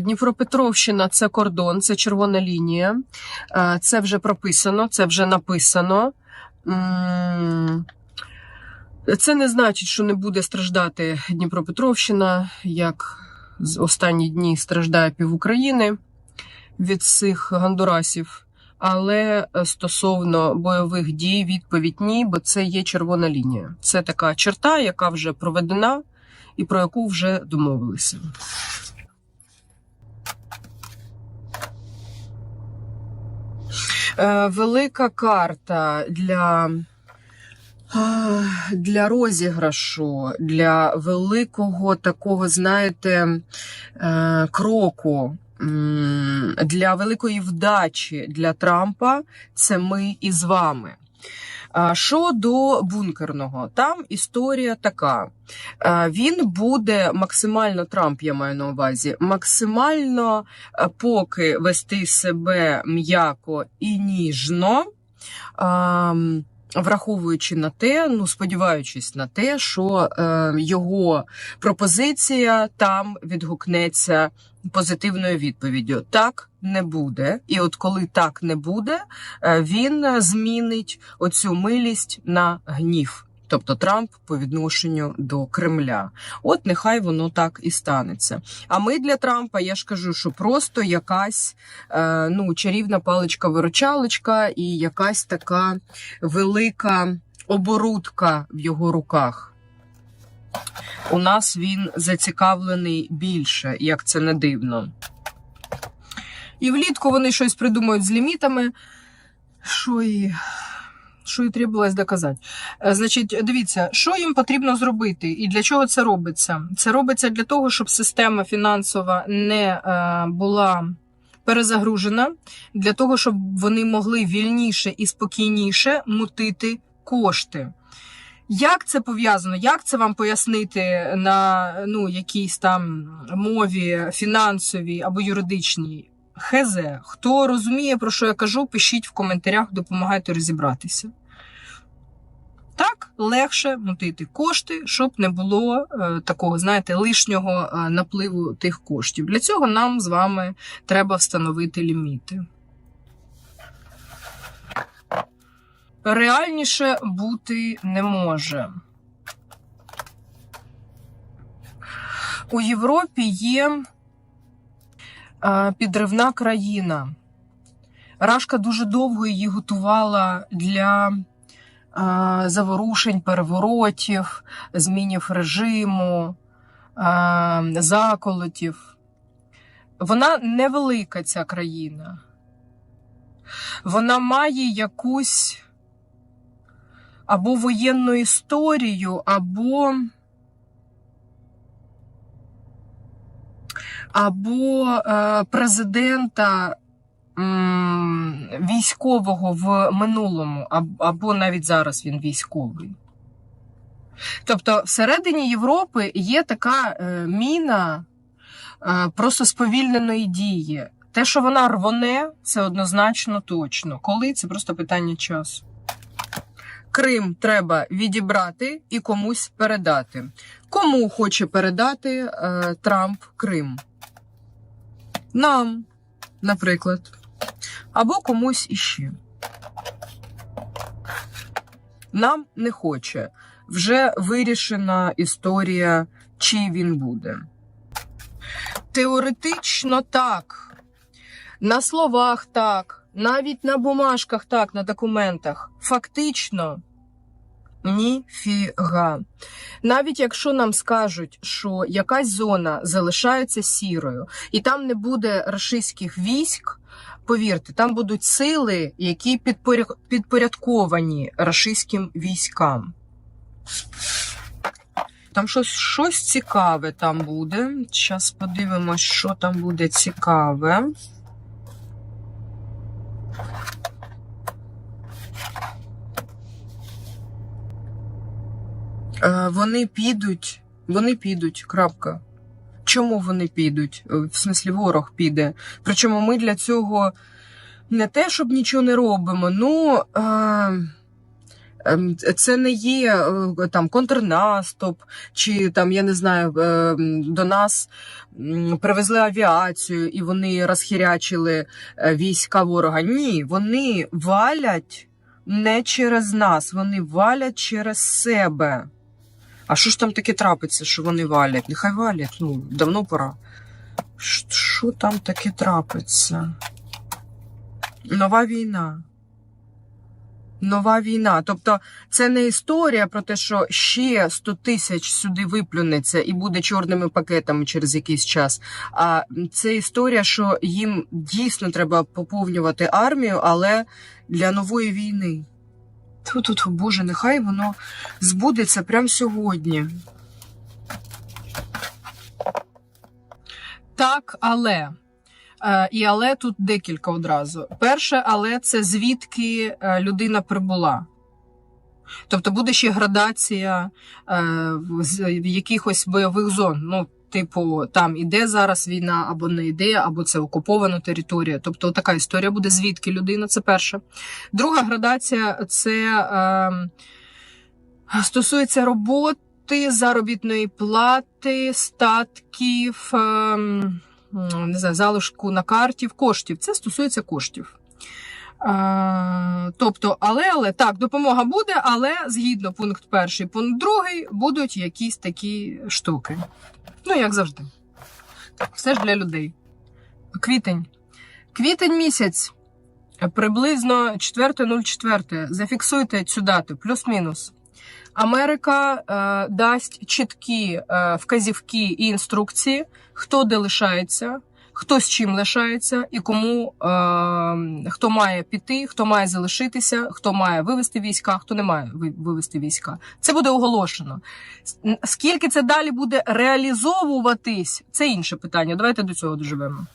Дніпропетровщина це кордон, це червона лінія. Це вже прописано, це вже написано. Це не значить, що не буде страждати Дніпропетровщина, як з останні дні страждає пів України від цих гандурасів. Але е, стосовно бойових дій, відповідь ні, бо це є червона лінія. Це така черта, яка вже проведена і про яку вже домовилися. Велика карта для, для розіграшу, для великого такого, знаєте, е, кроку. Для великої вдачі для Трампа це ми із вами. А Що до бункерного, там історія така: він буде максимально Трамп, я маю на увазі, максимально е, поки вести себе м'яко і ніжно. Враховуючи на те, ну сподіваючись на те, що е, його пропозиція там відгукнеться позитивною відповіддю. Так не буде. І от коли так не буде, е, він змінить оцю милість на гнів. Тобто Трамп по відношенню до Кремля. От нехай воно так і станеться. А ми для Трампа, я ж кажу, що просто якась е, ну, чарівна паличка-виручалочка і якась така велика оборудка в його руках. У нас він зацікавлений більше, як це не дивно. І влітку вони щось придумають з лімітами, що і, що і требувалось доказати. Е, Значить, дивіться, що їм потрібно зробити і для чого це робиться? Це робиться для того, щоб система фінансова не е, була перезагружена, для того, щоб вони могли вільніше і спокійніше мутити кошти. Як це пов'язано? Як це вам пояснити на ну, якійсь там мові фінансовій або юридичній? Хз, хто розуміє, про що я кажу, пишіть в коментарях, допомагайте розібратися. Так легше мутити кошти, щоб не було е, такого, знаєте, лишнього е, напливу тих коштів. Для цього нам з вами треба встановити ліміти. Реальніше бути не може. У Європі є е, підривна країна. Рашка дуже довго її готувала для заворушень, переворотів, змінів режиму, е, заколотів. Вона невелика, ця країна. Вона має якусь або воєнну історію, або, або е, президента військового в минулому, або навіть зараз він військовий. Тобто, всередині Європи є така е, міна е, просто сповільненої дії. Те, що вона рвоне, це однозначно точно. Коли це просто питання часу. Крим треба відібрати і комусь передати. Кому хоче передати е, Трамп Крим? Нам, наприклад, або комусь іще. Нам не хоче. Вже вирішена історія, чи він буде. Теоретично так. На словах так, навіть на бумажках так, на документах. Фактично ніфіга. Навіть якщо нам скажуть, що якась зона залишається сірою, і там не буде рашистських військ, повірте, там будуть сили, які підпорядковані рашистським військам. Там щось, щось цікаве там буде. Зараз подивимось, що там буде цікаве. Е, Вони підуть, вони підуть, крапка. Чому вони підуть? Е, В смислі, ворог піде. Причому ми для цього не те, щоб нічого не робимо. Ну е, Ем, Це не є е, там контрнаступ, чи там, я не знаю, е, до нас привезли авіацію і вони розхірячили війська ворога. Ні, вони валять не через нас, вони валять через себе. А що ж там таке трапиться, що вони валять? Нехай валять, ну, давно пора. Що там таке трапиться? Нова війна. Нова війна. Тобто, це не історія про те, що ще 100 тисяч сюди виплюнеться і буде чорними пакетами через якийсь час. А це історія, що їм дійсно треба поповнювати армію, але для нової війни. Тут, тут, боже, нехай воно збудеться прямо сьогодні. Так, але. Е, І але тут декілька одразу. Перше, але це звідки е, людина прибула. Тобто буде ще градація е, в- якихось бойових зон. Ну, типу, там іде зараз війна, або не йде, або це окупована територія. Тобто, така історія буде, звідки людина, це перше. Друга градація це е, стосується роботи, заробітної плати, статків. м, не знаю, залишку на карті, коштів. Це стосується коштів. Е, тобто, але, але так, допомога буде, але згідно пункт перший, пункт другий, будуть якісь такі штуки. Ну, як завжди. Все ж для людей. Квітень. Квітень місяць. Приблизно 4.04. Зафіксуйте цю дату, плюс-мінус. Америка е, дасть чіткі е, вказівки і інструкції, хто де лишається, хто з чим лишається, і кому е, хто має піти, хто має залишитися, хто має вивести війська, хто не має вивести війська. Це буде оголошено. Скільки це далі буде реалізовуватись, це інше питання. Давайте до цього доживемо.